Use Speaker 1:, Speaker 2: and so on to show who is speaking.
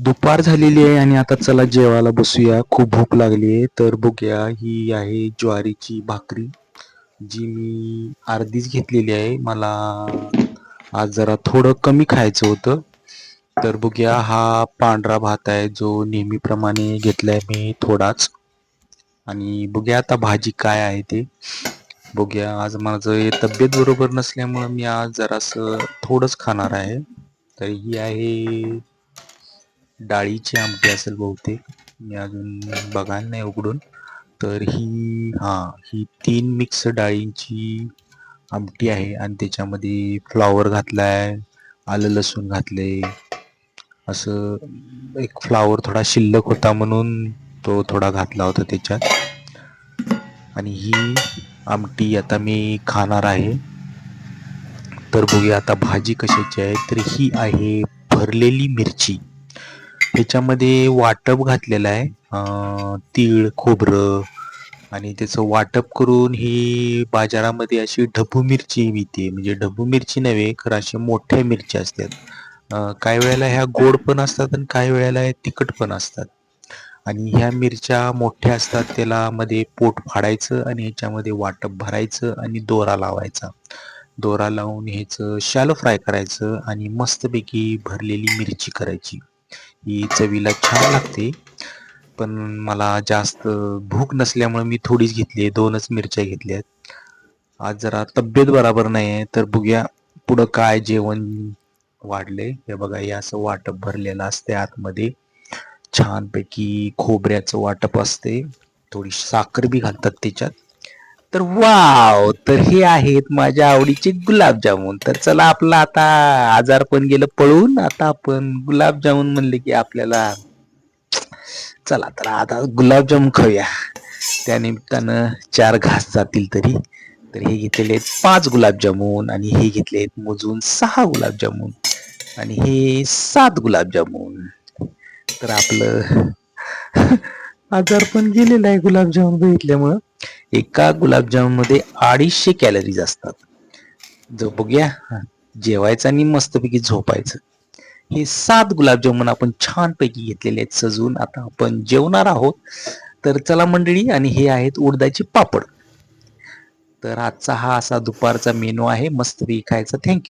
Speaker 1: दुपार झालेली आहे आणि आता चला जेवायला बसूया. खूप भूक लागली आहे. तर बघूया ही आहे ज्वारीची भाकरी जी मी अर्धीच घेतलेली आहे. मला आज जरा थोडं कमी खायचं होतं. तर बघूया हा पांढरा भात आहे जो नेहमीप्रमाणे घेतलाय मी थोडाच. आणि बघूया आता भाजी काय आहे ते. बघूया आज माझं हे तब्येत बरोबर नसल्यामुळं मी आज जरासं थोडंच खाणार आहे. तर ही आहे डाळीची आमटी असेल बहुतेक. मी अजून बघायला नाही उघडून. तर ही हा ही तीन मिक्स डाळींची आमटी आहे. आणि त्याच्यामध्ये फ्लॉवर घातलाय आलं लसूण घातले असं एक फ्लॉवर थोडा शिल्लक होता म्हणून तो थोडा घातला होता त्याच्यात. आणि ही आमटी आता मी खाणार आहे. तर बघूया आता भाजी कशाची आहे. तर ही आहे भरलेली मिरची. ह्याच्यामध्ये वाटप घातलेलं आहे. तीळ खोबरं आणि त्याचं वाटप करून ही बाजारामध्ये अशी ढबू मिरची मिळते म्हणजे ढबू मिरची नव्हे खरं अशा मोठ्या मिरच्या असतात. काही वेळेला ह्या गोड पण असतात आणि काही वेळेला ह्या तिखट पण असतात. आणि ह्या मिरच्या मोठ्या असतात त्याला मध्ये पोट फाडायचं आणि ह्याच्यामध्ये वाटप भरायचं आणि दोरा लावायचा. दोरा लावून ह्याचं शॅलो फ्राय करायचं आणि मस्तपैकी भरलेली मिरची करायची. ही चवीला छान लागते. पण मला जास्त भूक नसल्यामुळे मी थोडीच घेतली आहे दोनच मिरच्या घेतल्या आहेत. आज जरा तब्येत बराबर नाही आहे तर बघूया पुढं काय जेवण वाढले हे बघा हे असं वाटप भरलेलं असते आतमध्ये. छानपैकी खोबऱ्याचं वाटप असते थोडी साखर बी घालतात त्याच्यात. तर वाव तर हे आहेत माझ्या आवडीचे गुलाबजामुन. तर चला आपलं आता आजार पण गेलं पळून आता आपण गुलाबजामुन म्हणले की आपल्याला चला तर आता गुलाबजामुन खाऊया. त्यानिमित्तानं चार घास जातील तरी. तर हे घेतलेले आहेत पाच गुलाबजामुन आणि हे घेतले आहेत मोजून सहा गुलाबजामुन. आणि हे सात गुलाबजामुन. तर आपलं आजार पण गेलेला आहे गुलाबजामुन बघितल्यामुळं. एका गुलाबजामुनमध्ये अडीचशे कॅलरीज असतात. जो बघूया जेवायचं आणि मस्तपैकी झोपायचं. हे सात गुलाबजामुन आपण छानपैकी घेतलेले आहेत सजून आता आपण जेवणार आहोत. तर चला मंडळी आणि हे आहेत उडदाचे पापड. तर आजचा हा असा दुपारचा मेनू आहे. मस्तपैकी खायचा. थँक्यू